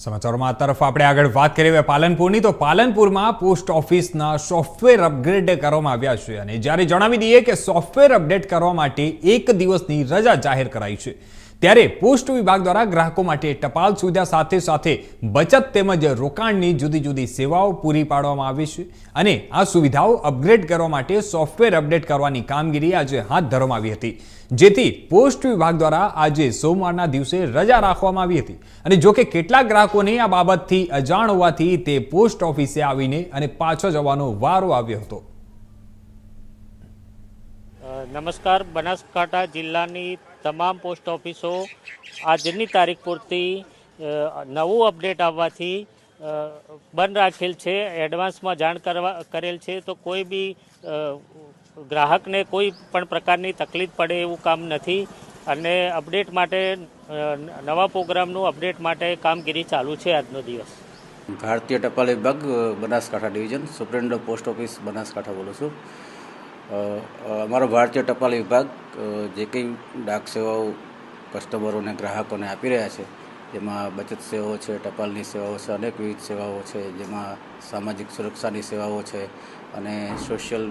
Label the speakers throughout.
Speaker 1: સમાચારોમાં તરફ આપણે આગળ વાત કરીએ હવે પાલનપુરની, તો પાલનપુરમાં પોસ્ટ ઓફિસના સોફ્ટવેર અપગ્રેડ કરવામાં આવ્યા છે અને જ્યારે જણાવી દઈએ કે સોફ્ટવેર અપડેટ કરવા માટે એક દિવસની રજા જાહેર કરાઈ છે. ત્યારે પોસ્ટ વિભાગ દ્વારા ગ્રાહકો માટે ટપાલ સુવિધા સાથે સાથે બચત તેમજ રોકાણની જુદી જુદી સેવાઓ પૂરી પાડવામાં આવી છે અને આ સુવિધાઓ અપગ્રેડ કરવા માટે સોફ્ટવેર અપડેટ કરવાની કામગીરી આજે હાથ ધરવામાં આવી હતી. જેથી પોસ્ટ વિભાગ દ્વારા આજે સોમવારના દિવસે રજા રાખવામાં આવી હતી. અને જોકે કેટલાક ગ્રાહકોને આ બાબતથી અજાણ હોવાથી તે પોસ્ટ ઓફિસે આવીને અને પાછો જવાનો વારો આવ્યો હતો.
Speaker 2: નમસ્કાર. બનાસકાંઠા જિલ્લાની તમામ પોસ્ટ ઓફિસો આજની તારીખ પૂરતી નવું અપડેટ આવવાથી બંધ રાખેલ છે, એડવાન્સમાં જાણ કરવા, કરેલ છે, તો કોઈ બી ગ્રાહકને કોઈ પણ પ્રકારની તકલીફ પડે એવું કામ નથી. અને અપડેટ માટે નવા પ્રોગ્રામનું અપડેટ માટે કામગીરી ચાલુ છે આજનો દિવસ.
Speaker 3: ભારતીય ટપાલ વિભાગ, Banaskantha division superintendent post office, Banaskantha બોલું છું. અમારો ભારતીય ટપાલ વિભાગ જે કંઈ ડાક સેવાઓ કસ્ટમરોને ગ્રાહકોને આપી રહ્યા છે, જેમાં બચત સેવાઓ છે, ટપાલની સેવાઓ છે, અનેક વિવિધ સેવાઓ છે, જેમાં સામાજિક સુરક્ષાની સેવાઓ છે અને સોશિયલ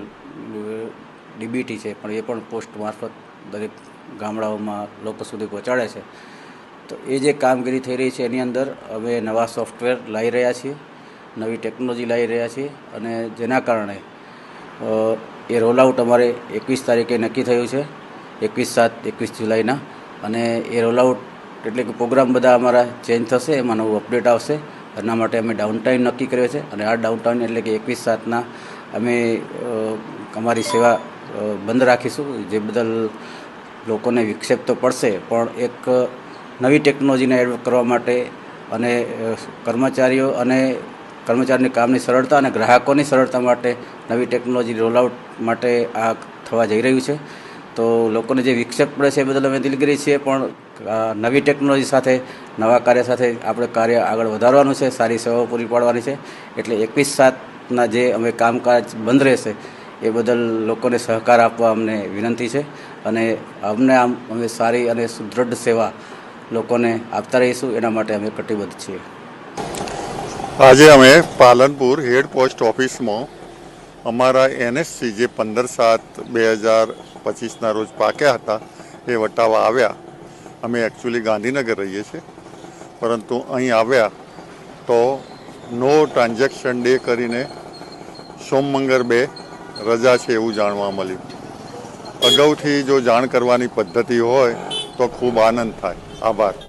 Speaker 3: ડીબીટી છે, પણ એ પણ પોસ્ટ મારફત દરેક ગામડાઓમાં લોકો સુધી પહોંચાડે છે. તો એ જે કામગીરી થઈ રહી છે એની અંદર અમે નવા સોફ્ટવેર લાવી રહ્યા છીએ, નવી ટેકનોલોજી લાવી રહ્યા છીએ અને જેના કારણે અ, રોલ આઉટ અમારે એકવીસ તારીખે નક્કી થયું છે. એકવીસ સાત એકવીસ જુલાઈના. અને એ રોલ આઉટ એટલે કે પ્રોગ્રામ બધા અમારા ચેન્જ થશે એમાં નવું અપડેટ આવશે. એના માટે અમે ડાઉન ટાઈમ નક્કી કર્યો છે. અને આ ડાઉન ટાઈમ એટલે કે એકવીસ સાતના અમે અમારી સેવા બંધ રાખીશું. જે બદલ લોકોને વિક્ષેપ તો પડશે પણ એક નવી ટેકનોલોજીને એડ કરવા માટે અને કર્મચારીઓ અને કર્મચારીની કામની સરળતા અને ગ્રાહકોની સરળતા માટે નવી ટેકનોલોજી રોલઆઉટ માટે આ થવા જઈ રહ્યું છે. તો લોકોને જે વિક્ષેપ પડે છે એ બદલ અમે દિલગીરી છીએ, પણ નવી ટેકનોલોજી સાથે, નવા કાર્ય સાથે આપણે કાર્ય આગળ વધારવાનું છે, સારી સેવાઓ પૂરી પાડવાની છે. એટલે એકવીસ સાતના જે અમે કામકાજ બંધ રહેશે, એ બદલ લોકોને સહકાર આપવા અમને વિનંતી છે. અને અમને આમ, અમે સારી અને સુદૃઢ સેવા લોકોને આપતા રહીશું, એના માટે અમે કટિબદ્ધ છીએ.
Speaker 4: આજે અમે પાલનપુર હેડ પોસ્ટ ઓફિસમાં અમારા એનએસસી જે પંદર સાત બે હજાર પચીસના રોજ પાક્યા હતા, એ વટાવા આવ્યા. અમે એકચ્યુઅલી ગાંધીનગર રહીએ છીએ. પરંતુ અહીં આવ્યા તો નો ટ્રાન્ઝેક્શન ડે કરીને સોમમંગર બે રજા છે એવું જાણવા મળ્યું. અગાઉથી જો જાણ કરવાની પદ્ધતિ હોય તો ખૂબ આનંદ થાય. આભાર.